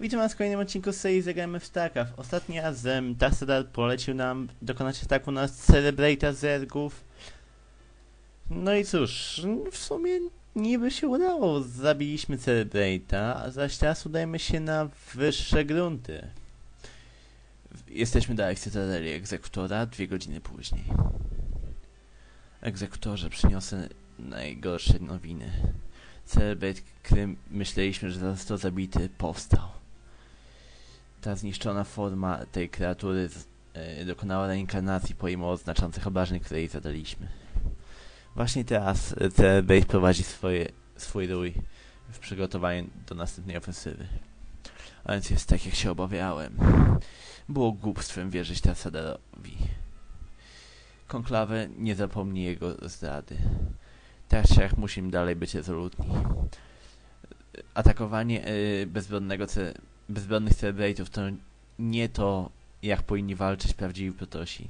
Witam was w kolejnym odcinku z serii Zagrajmy w StarCraft. Ostatnim razem Tassadar polecił nam dokonać ataku na Celebrata Zergów. No i cóż, w sumie niby się udało. Zabiliśmy Celebrata, zaś teraz udajemy się na wyższe grunty. Jesteśmy dalej w Cytadeli Egzekutora, dwie godziny później. Egzekutorze, przyniosę najgorsze nowiny. Celebrate, który myśleliśmy, że został zabity, powstał. Ta zniszczona forma tej kreatury z, e, dokonała reinkarnacji pomimo znaczących obrażeń, które jej zadaliśmy. Właśnie teraz e, Celebrate prowadzi swoje, swój rój w przygotowaniu do następnej ofensywy. A więc jest tak, jak się obawiałem. Było głupstwem wierzyć Tassadarowi. Konklawę nie zapomni jego zdrady. Jak musimy dalej być rezolutni. Atakowanie y, bezbronnego bezbronnych celebratów to nie to, jak powinni walczyć prawdziwi protosi.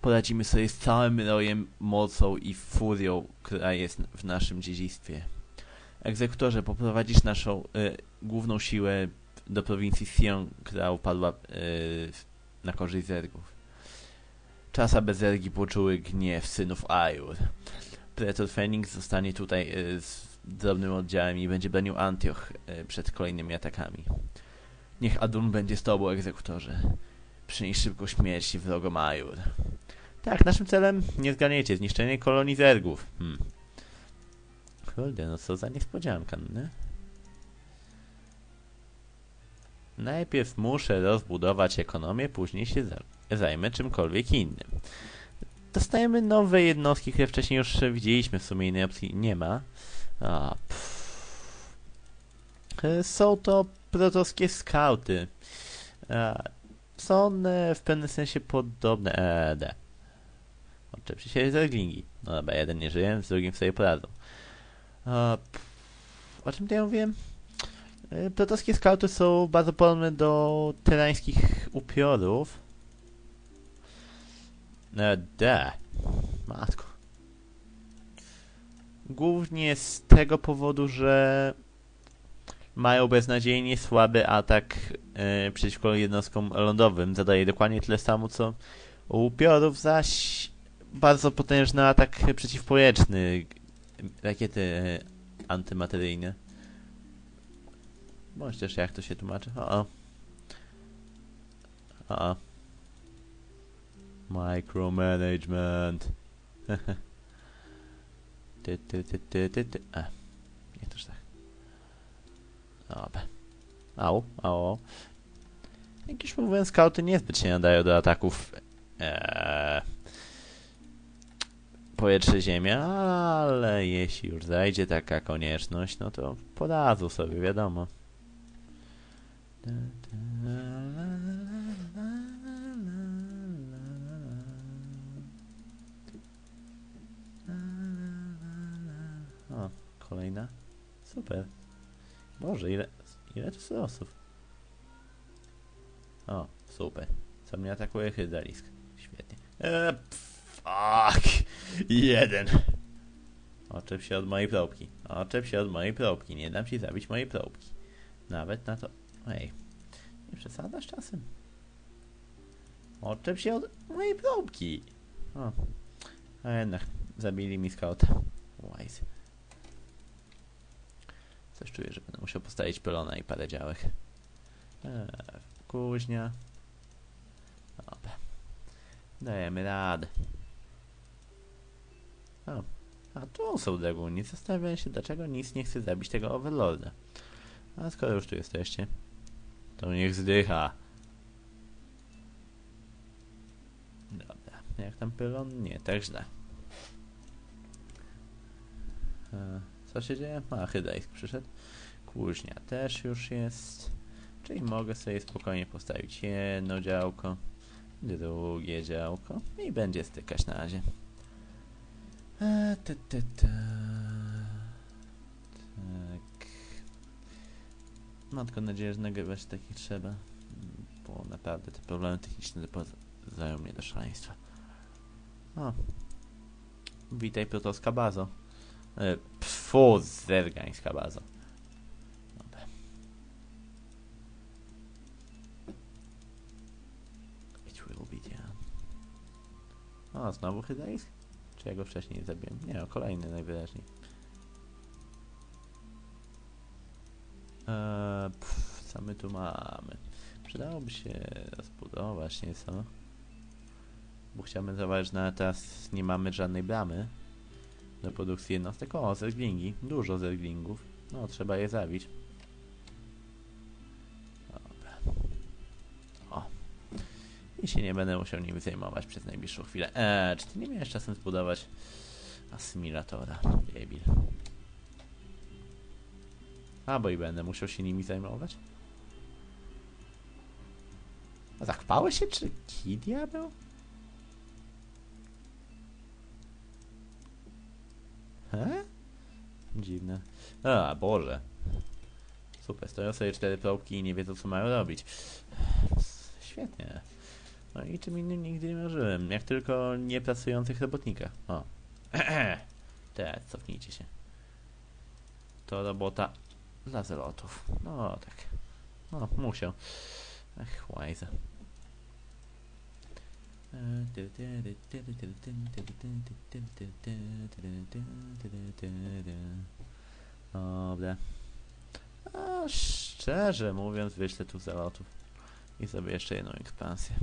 Poradzimy sobie z całym rojem, mocą i furią, która jest w naszym dziedzictwie. Egzekutorze, poprowadzisz naszą y, główną siłę do prowincji Sion, która upadła y, na korzyść Zergów. Czas, aby Zergi poczuły gniew synów Ajur. Pretor Phoenix zostanie tutaj y, z drobnym oddziałem i będzie bronił Antioch przed kolejnymi atakami. Niech Adun będzie z tobą, egzekutorze. Przynieś szybko śmierć wrogom Ajur. Tak, naszym celem, nie zganiecie, zniszczenie kolonii Zergów. Hmm. Kurde, no co za niespodzianka, nie? Najpierw muszę rozbudować ekonomię, później się zajmę czymkolwiek innym. Dostajemy nowe jednostki, które wcześniej już widzieliśmy, w sumie innej opcji nie ma. A, Są to protoskie skauty. A, są one w pewnym sensie podobne. E, D. Oczywiście się zerglingi. No dobra, jeden nie żyje, z drugim sobie poradzą. A, o czym to ja mówiłem? E, protoskie skauty są bardzo podobne do terańskich upiorów. E, D. Matko. Głównie z tego powodu, że mają beznadziejnie słaby atak e, przeciwko jednostkom lądowym. Zadaje dokładnie tyle samo, co upiorów, zaś bardzo potężny atak przeciwpowietrzny. Rakiety e, antymateryjne. Bądź też jak to się tłumaczy. O, o. o. Micromanagement. ty, ty, ty, ty, ty, ty. A, nie też tak. Dobra. Au, au. Jak już mówiłem, skauty niezbyt się nadają do ataków ee, powietrze-ziemia, ale jeśli już zajdzie taka konieczność, no to podadzą sobie, wiadomo. Da, kolejna. Super. Boże, ile, ile to osób? O, super. Co mnie atakuje Hydralisk. Świetnie. Eee, fuck! Jeden. Oczep się od mojej probki. Oczep się od mojej probki. Nie dam ci zabić mojej probki. Nawet na to... Ej. Nie przesadzasz czasem? Oczep się od mojej probki. O. A jednak zabili mi skauta. Wise. Coś czuję, że będę musiał postawić pylona i parę działek. Eee, kuźnia. Dobra. Dajemy radę. O, a tu są draguni. Zastanawiam się, dlaczego nic nie chce zabić tego Overlorda. A skoro już tu jesteście, to niech zdycha. Dobra, jak tam pylon? Nie, tak źle. Eee. Co się dzieje? A, Hydajsk przyszedł. Kuźnia też już jest. Czyli mogę sobie spokojnie postawić jedno działko, drugie działko i będzie stykać na razie. E, te, te, te. Tak. Mam tylko nadzieję, że nagrywać takich trzeba, bo naprawdę te problemy techniczne doprowadzają mnie do szaleństwa. O. Witaj Piotrowska Bazo. E, Fu, zergańska baza. Dobra. It will be down. O, znowu Hydalis? Czy ja go wcześniej zabiłem? Nie, o kolejny najwyraźniej. Eee, pff, co my tu mamy? Przydałoby się rozbudować nieco. Bo chciałbym zauważyć, że no, teraz nie mamy żadnej bramy do produkcji jednostek. O, zerglingi. Dużo zerglingów. No, trzeba je zabić. Dobra. O. I się nie będę musiał nimi zajmować przez najbliższą chwilę. Eee, czy ty nie miałeś czasem zbudować asymilatora? Debil. A, bo i będę musiał się nimi zajmować? A się, czy kij diabeł? He? Dziwne. A, Boże. Super, stoją sobie cztery prołki i nie wiedzą, co mają robić. Świetnie. No i czym innym nigdy nie marzyłem. Jak tylko niepracujących robotnikach. O. Teraz cofnijcie się. To robota dla zelotów. No tak. No, musiał. Ach, łajza. Dobra. A szczerze mówiąc, wyślę tu zalotów. I zrobię jeszcze jedną ekspansję.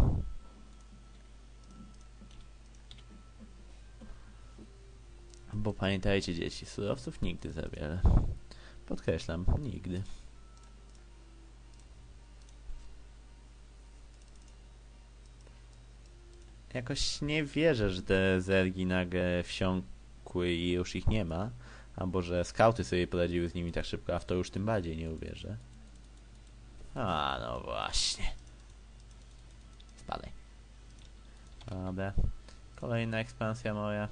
Bo pamiętajcie dzieci, surowców nigdy za wiele. Podkreślam, nigdy. Jakoś nie wierzę, że te zergi nagle wsiąkły i już ich nie ma. Albo że skauty sobie poradziły z nimi tak szybko, a w to już tym bardziej nie uwierzę. A, no właśnie. Spadaj. Dobra. Kolejna ekspansja moja.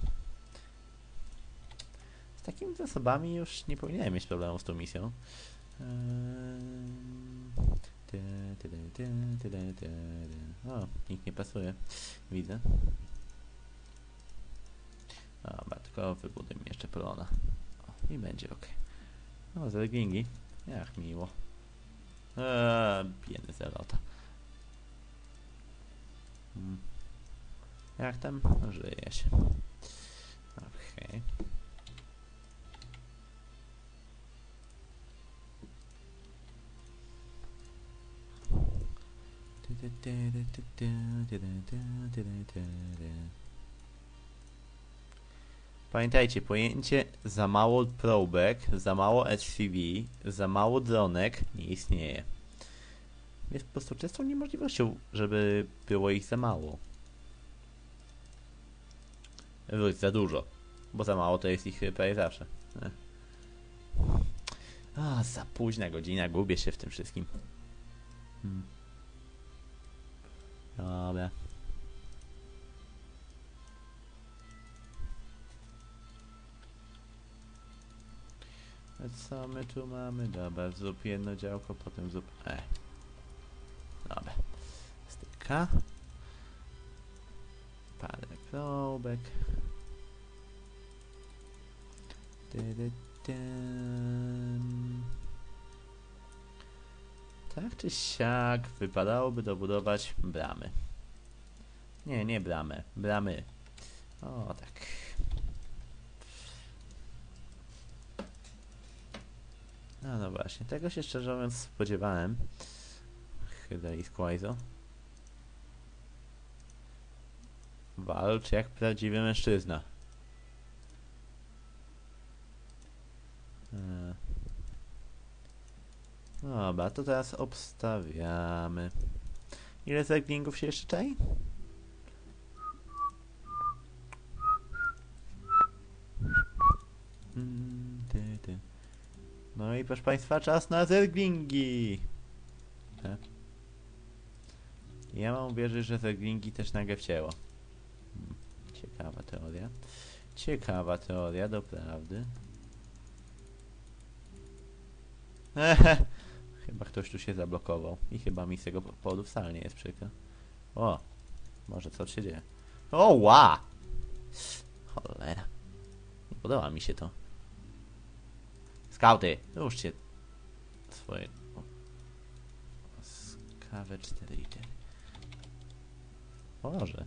Z takimi zasobami już nie powinienem mieć problemu z tą misją. Eee, O, nikt nie pasuje. Widzę. Dobra, tylko wybuduj mi jeszcze pylona. O, I będzie ok. O, zergingi. Jak miło. Eee, biedny zelota. Hmm. Jak tam? Żyje się. Okej. Pamiętajcie, pojęcie za mało probek, za mało SCV, za mało dronek nie istnieje. Jest po prostu częstą niemożliwością, żeby było ich za mało. Wróć, za dużo. Bo za mało to jest ich prawie zawsze. A, za późna godzina, gubię się w tym wszystkim. Hmm. Dobra. Co my tu mamy? Dobra, zrób jedno działko, potem zrób... E. Dobra. Styka. Parę probek. Tydy, tym. Tak czy siak wypadałoby dobudować bramy. Nie, nie bramę. Bramy. O, tak. No, no właśnie, tego się szczerze mówiąc spodziewałem. Chyba i Squaizo. Walcz jak prawdziwy mężczyzna. Dobra, to teraz obstawiamy. Ile zeglingów się jeszcze czai? Mm. No i proszę Państwa, czas na zerglingi! E. Ja mam wierzyć, że zerglingi też nagle wcięło. Hmm, Ciekawa teoria. Ciekawa teoria, doprawdy. Ehe, Chyba ktoś tu się zablokował i chyba mi z tego powodu wcale nie jest przykro. O, może co się dzieje? O, ła! Cholera. Nie podoba mi się to. Skauty, ruszcie swoje... Skawę 4 i 4. Boże.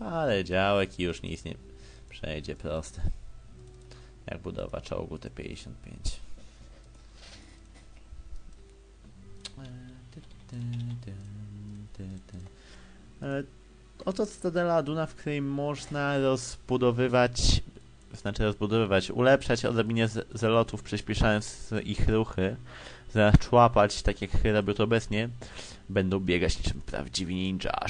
Ale działek już nic nie przejdzie proste. Jak budowa czołgu T-55. E, Oto Stadela Duna, w której można rozbudowywać, znaczy rozbudowywać, ulepszać odrobinę z- zelotów, przyspieszając ich ruchy, zamiast człapać, tak jak robią to obecnie, będą biegać niczym prawdziwi ninja.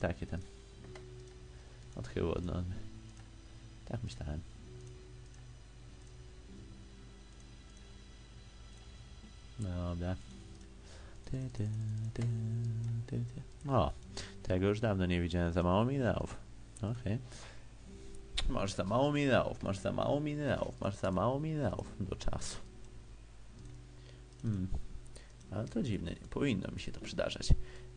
Takie tam. Odchyły od normy. Tak myślałem. Dobra. O, tego już dawno nie widziałem. Za mało minerałów. Okej. Masz za mało minerałów, masz za mało minerałów, masz za mało minerałów do czasu. Hmm. Ale to dziwne, nie powinno mi się to przydarzać.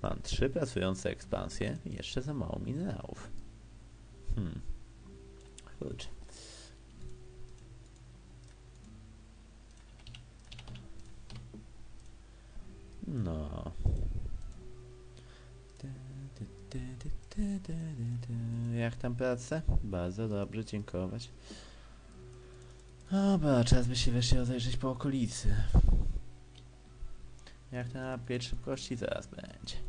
Mam trzy pracujące ekspansje i jeszcze za mało minerałów. Hmm. Kurczę. No. Jak tam prace? Bardzo dobrze, dziękować. Dobra, czas by się wreszcie rozejrzeć po okolicy. Jak ten upgrade szybkości zaraz będzie.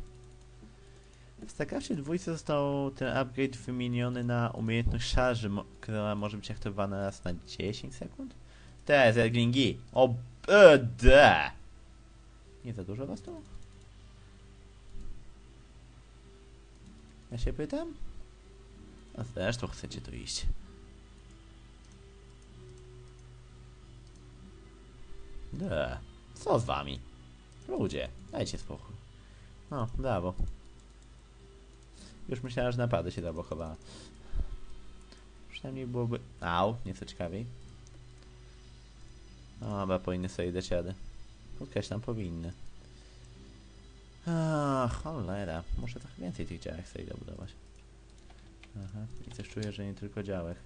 W StarCraftie dwójce został ten upgrade wymieniony na umiejętność szarży, która może być aktywowana raz na 10 sekund? Te zerglingi! O, e, de! Nie za dużo was tu? Ja się pytam? A zresztą chcecie tu iść. De, co z wami? Ludzie, dajcie spokój. No, brawo. Już myślałem, że naprawdę się zablokowała. Przynajmniej byłoby... Au, nieco ciekawiej. Dobra, powinny sobie dać radę. Podkreślam, powinny. A, cholera. Muszę trochę więcej tych działek sobie dobudować. Aha, i coś czuję, że nie tylko działek.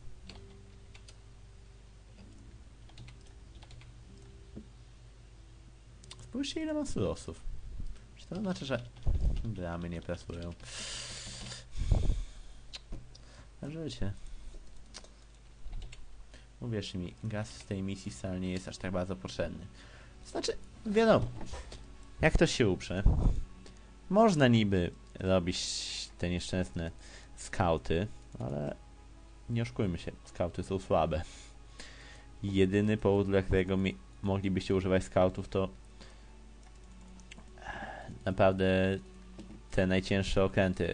Spójrzcie ile mam surowców. Czy to znaczy, że bramy nie pracują? Życie. Uwierzcie mi, gaz w tej misji wcale nie jest aż tak bardzo potrzebny. Znaczy, wiadomo, jak to się uprze, można niby robić te nieszczęsne skauty, ale nie oszukujmy się, skauty są słabe. Jedyny powód, dla którego moglibyście używać skautów, to naprawdę te najcięższe okręty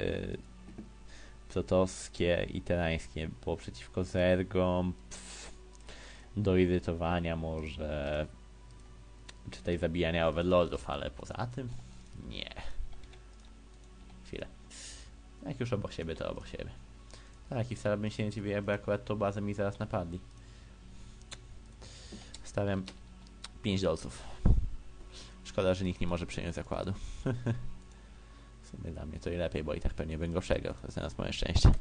protowskie i terańskie, bo przeciwko zergom, pff, do irytowania może, czy tutaj zabijania overlordów, ale poza tym nie. Chwilę. Jak już obok siebie, to obok siebie. Tak, i wcale bym się nie dziwił, jakby akurat tą bazę mi zaraz napadli. Stawiam 5 dolców. Szkoda, że nikt nie może przyjąć zakładu. sumie dla mnie to i lepiej, bo i tak pewnie bym go przegrał, znając moje szczęście.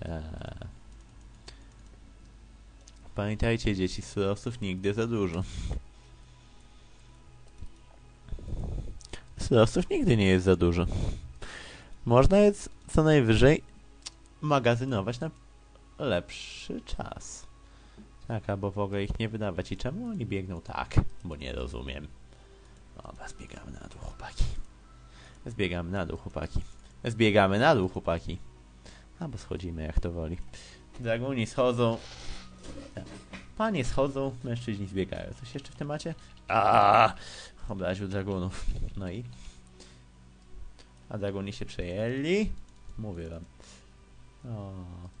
Ta. Pamiętajcie dzieci, surowców nigdy za dużo. Surowców nigdy nie jest za dużo. Można je c- co najwyżej magazynować na lepszy czas. Tak, albo w ogóle ich nie wydawać. I czemu oni biegną tak? Bo nie rozumiem. Dobra, zbiegamy na dół, chłopaki. Zbiegamy na dół, chłopaki. Zbiegamy na dół, chłopaki. Albo schodzimy, jak to woli. Draguni schodzą. Panie schodzą, mężczyźni zbiegają. Coś jeszcze w temacie? A, obraził dragonów. No i? A dragoni się przejęli? Mówię wam. O.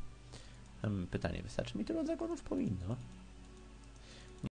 Pytanie, wystarczy mi tylu dragonów? Powinno.